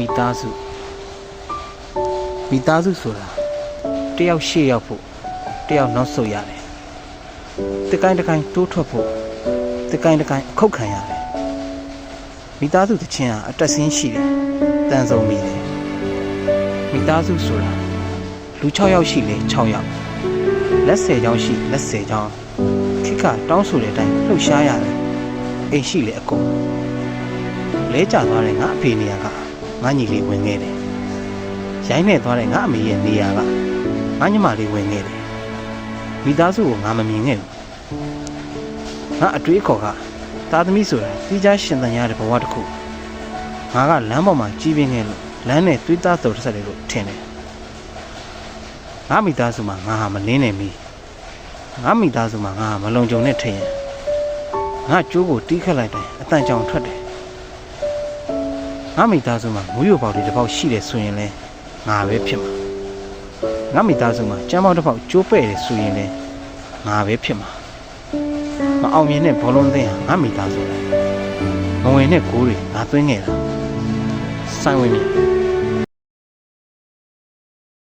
မိသားစုမိသားစုဆိုတာတယောက်ရှေ့ရောက်ဖို့တယောက်နောက်ဆုတ်ရတယ်တကိုင်းတကိုင်းတိုးထွက်ဖို့တကိုင်းတကိုင်းအခုတ်ခံရတယ်မိသားစုတစ်ချင်းဟာအတက်ဆင်းရှိတယ်တန်ဆုံမိတယ်မိသားစုဆိုတာလူ6ယောက်ရှိလေ6ယောက်လက်10ချောင်းရှိလက်10ချောင်းခိကတောင်းဆိုတဲ့အတိုင်းလှုပ်ရှားရတယ်အိမ်ရှိလေအကုန်လဲကျသွားတဲ့ငါအဖေနေရာက ငါညီလေးဝင်ခဲ့တယ်ရိုင်းနေသွားတဲ့ငါအမေရဲ့နေရာကငါညီမလေးဝင်ခဲ့တယ်မိသားစုကိုငါမမြင်ခဲ့ဘူးငါအတွေးအခေါ်ကသားသမီးဆိုတာကြီးကြရှင်သန်ရတဲ့ဘဝတစ်ခုငါကလမ်းပေါ်မှာကြီးပြင်းခဲ့လို့လမ်းနဲ့သွေးသားတော်တစ်ဆက်လေးလို့ထင်တယ်ငါမိသားစုမှာငါဟာမလင်းနေမီငါမိသားစုမှာငါဟာမလုံခြုံတဲ့ထင်ရင်ငါကျိုးကိုတီးခတ်လိုက်တယ်အတန်ကြောင်ထွက်တယ် ငါမိသားစုမှာမူးယိုပေါက်တွေတစ်ပေါက်ရှိတယ်ဆိုရင်လဲငါပဲဖြစ်မှာငါမိသားစုမှာကျမ်းပေါက်တစ်ပေါက်ကျိုးပဲ့တယ်ဆိုရင်လဲငါပဲဖြစ်မှာမအောင်မြင်တဲ့ဘောလုံးသင်းဟာငါမိသားစုပဲမဝင်တဲ့ကိုးတွေငါသွင်းခဲ့တာစိုင်းဝင်မြ